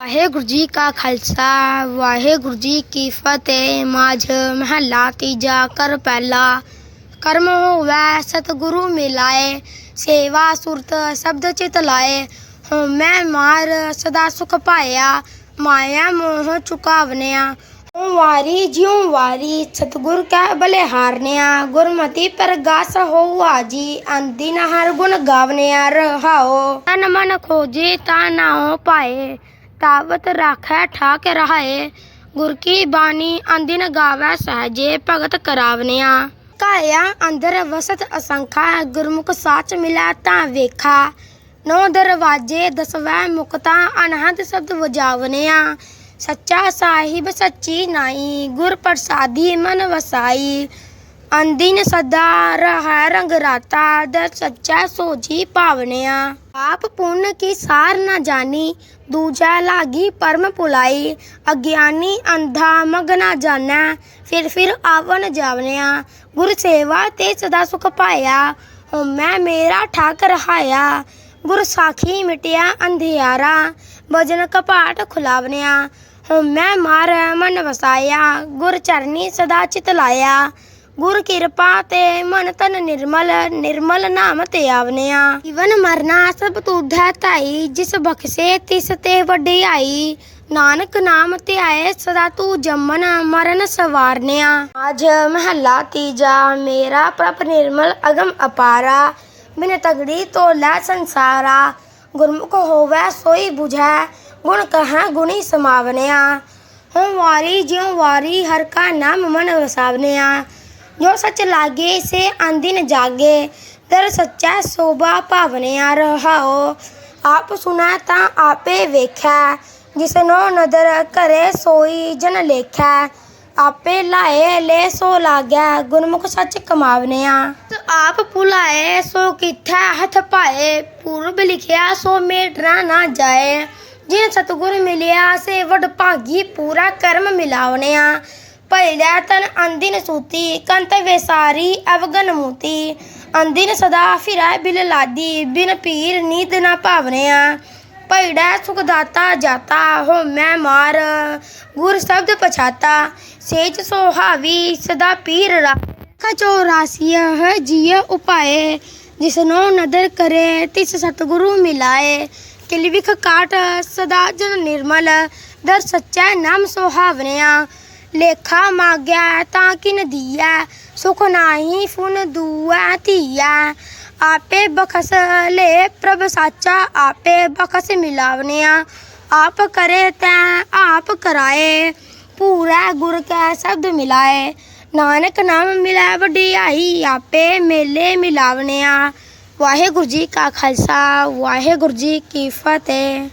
ਵਾਹਿਗੁਰੂ ਜੀ ਕਾ ਖਾਲਸਾ, ਵਾਹਿਗੁਰੂ ਜੀ ਕੀ ਫਤਿਹ। ਮਾਝ ਮਹੱਲਾ ਤੀਜਾ ਕਰ ਪਹਿਲਾ। ਕਰਮ ਹੋਵੈ, ਸਤਿਗੁਰੂ ਮਿਲਾਏ। ਸੇਵਾ ਸੁਰਤ ਸ਼ਬਦ ਚਿਤ ਲਾਏ। ਮੈਂ ਮਾਰ ਸਦਾ ਸੁਖ ਪਾਇਆ। ਮਾਇਆ ਮੋਹ ਚੁਕਾਵਨਿਆ। ਓਂ ਵਾਰੀ ਜਿਉ ਵਾਰੀ ਸਤਿਗੁਰ ਕੈ ਬਲੇ ਹਾਰਨਿਆ। ਗੁਰਮਤੀ ਪ੍ਰਗਾਸ ਹੋਆ ਜੀ ਅੰਦਿਨ ਹਰ ਗੁਣ ਗਾਵਨਿਆ। ਰਹਾਓ। ਤਨ ਮਨ ਖੋਜੇ ਤਾ ਨਾ ਹੋ ਪਾਏ। ਤਾਵਤ ਰਾਖੈ ਠਾਕ ਰਹਾਏ, ਗੁਰ ਕੀ ਬਾਣੀ ਅੰਦਿਨ ਗਾਵੈ ਸਹਜੇ ਭਗਤ ਕਰਾਵਨਿਆ। ਕਾਇਆ ਅੰਦਰ ਵਸਤ ਅਸੰਖਾ, ਗੁਰਮੁਖ ਸਾਚ ਮਿਲਾ ਤਾਂ ਵੇਖਾ। ਨੌ ਦਰਵਾਜੇ ਦਸਵੈ ਮੁਕਤਾ, ਅਨਹਦ ਸ਼ਬਦ ਵਜਾਵਨਿਆ। ਸੱਚਾ ਸਾਹਿਬ ਸੱਚੀ ਨਾਈ, ਗੁਰ ਪ੍ਰਸਾਦੀ ਮਨ ਵਸਾਈ। ਅੰਦਿਨ ਸਦਾ ਰਹਿ ਰੰਗ ਰਾਤਾ ਦਰ ਸੱਚਾ ਸੋਜੀ ਭਾਵਨਿਆ। ਆਪ ਪੁੰਨ ਕੀ ਸਾਰ ਨਾ ਜਾਣੀ ਦੂਜਾ ਲਾਗੀ ਪਰਮ ਪੁਲਾਈ ਅਗਿਆਨੀ ਅੰਧਾ ਮਗ ਨਾ ਜਾਣੈ, ਫਿਰ ਫਿਰ ਆਵਨ ਜਾਵਨਿਆ। ਗੁਰ ਸੇਵਾ ਤੇ ਸਦਾ ਸੁਖ ਪਾਇਆ ਹੋ ਮੇਰਾ ਠਾਕ ਰਹਾਇਆ। ਗੁਰ ਸਾਖੀ ਮਿਟਿਆ ਅੰਧਿਆਰਾ, ਭਜਨ ਕਪਾਟ ਖੁਲਾਵਨਿਆ। ਹੋ ਮਾਰ ਮਨ ਵਸਾਇਆ, ਗੁਰ ਚਰਨੀ ਸਦਾ ਚਿਤ ਲਾਇਆ। ਗੁਰ ਕਿਰਪਾ ਤੇ ਮਨ ਤਨ ਨਿਰਮਲ ਨਿਰਮਲ ਨਾਮ ਤੇ ਆਵਨਿਆ। ਜੀਵਨ ਮਰਨਾ ਸਭ ਤੁਧੈ ਧਾਈ ਜਿਸ ਬਖਸ਼ੇ ਤਿਸ ਤੇ ਵਡਿਆਈ। ਨਾਨਕ ਨਾਮ ਤੇ ਆਏ ਸਦਾ ਤੂੰ ਜੰਮਨ ਮਰਨ ਸਵਾਰਨਿਆ। ਅੱਜ ਮਹੱਲਾ ਤੀਜਾ, ਮੇਰਾ ਪ੍ਰਭ ਨਿਰਮਲ ਅਗਮ ਅਪਾਰਾ। ਬਿਨ ਤਗੜੀ ਤੋ ਲੈ ਸੰਸਾਰਾ। ਗੁਰਮੁਖ ਹੋਵੈ ਸੋਈ 부ਝੈ ਗੁਣ ਕਹਾਂ ਗੁਣੀ ਸਮਾਵਨਿਆ। ਹਉ ਵਾਰੀ ਜਿਉ ਵਾਰੀ ਹਰ ਕਾ ਨਾਮ ਮਨ ਵਸਾਵਨਿਆ। ਜੋ ਸੱਚ ਲਾਗੇ ਸੇ ਅੰਦਿਨ ਜਾਗੇ ਦਰ ਸੱਚਾ ਸੋਭਾ ਭਾਵਨਿਆ ਰਹਾਓ ਆਪ ਸੁਣਾ ਤਾਂ ਆਪੇ ਵੇਖੈ ਜਿਸਨੋ ਨਦਰ ਕਰੇ ਸੋਈ ਜਨ ਲੇਖੈ ਆਪੇ ਲਾਏ ਲੈ ਸੋ ਲਾਗੈ ਗੁਰਮੁਖ ਸੱਚ ਕਮਾਵਨਿਆ ਆਪ ਭੁਲਾਏ ਸੋ ਕਿਥੈ ਹੱਥ ਪਾਏ ਪੂਰਬ ਲਿਖਿਆ ਸੋ ਮੇਟਣਾ ਨਾ ਜਾਏ ਜਿਨ ਸਤਗੁਰ ਮਿਲਿਆ ਸੇ ਵਡ ਭਾਗੀ ਪੂਰਾ ਕਰਮ ਮਿਲਾਵਨਿਆ ਭੈਲਿਆ ਤਨ ਅੰਦਿਨ ਸੂਤੀ, ਕੰਤ ਵੇਸਾਰੀ ਅਵਗਨ ਮੂਤੀ। ਅੰਦਿਨ ਸਦਾ ਫਿਰੈ ਬਿਲ ਲਾਦੀ ਬਿਨ ਪੀਰ ਨੀਤ ਨਾ ਭਾਵਨਿਆ। ਭੈੜਾ ਸੁਖਦਾਤਾ ਜਾਤਾ, ਹੋ ਮੈਂ ਮਾਰ। ਗੁਰ ਸ਼ਬਦ ਪਛਾਤਾ, ਸੇਜ ਸੋਹਾਵੀ, ਸਦਾ ਪੀਰ ਰਾ। ਕਚੋ ਹੈ ਜੀਅ ਉਪਾਏ। ਜਿਸਨੋ ਨਦਰ ਕਰੇ, ਤਿਸ ਸਤਗੁਰੂ ਮਿਲਾਏ। ਕਿਲਵਿਖ ਕਾਟ, ਸਦਾ ਜਨ ਨਿਰਮਲ। ਦਰ ਸੱਚਾ ਨਾਮ ਸੁਹਾਵਨਿਆ। ਲੇਖਾ ਮਾਗਿਆ ਤਾਂ ਕਿਨ ਦੀਆ? ਸੁਖ ਨਾਹੀ ਫੁਨ ਦੂਆ ਧੀਆ। ਆਪੇ ਬਖਸ ਲੈ ਪ੍ਰਭ ਸਾਚਾ, ਆਪੇ ਬਖਸ ਮਿਲਾਵਨਿਆ ਆਪ ਕਰੇ ਤੈ, ਆਪ ਕਰਾਏ। ਪੂਰਾ ਗੁਰ ਕੈ ਸ਼ਬਦ ਮਿਲਾਏ। ਨਾਨਕ ਨਾਮ ਮਿਲਾ ਵਡਿਆਈ, ਆਪੇ ਮੇਲੇ ਮਿਲਾਵਨਿਆ ਵਾਹਿਗੁਰੂ ਜੀ ਕਾ ਖਾਲਸਾ, ਵਾਹਿਗੁਰੂ ਜੀ ਕੀ ਫਤਿਹ।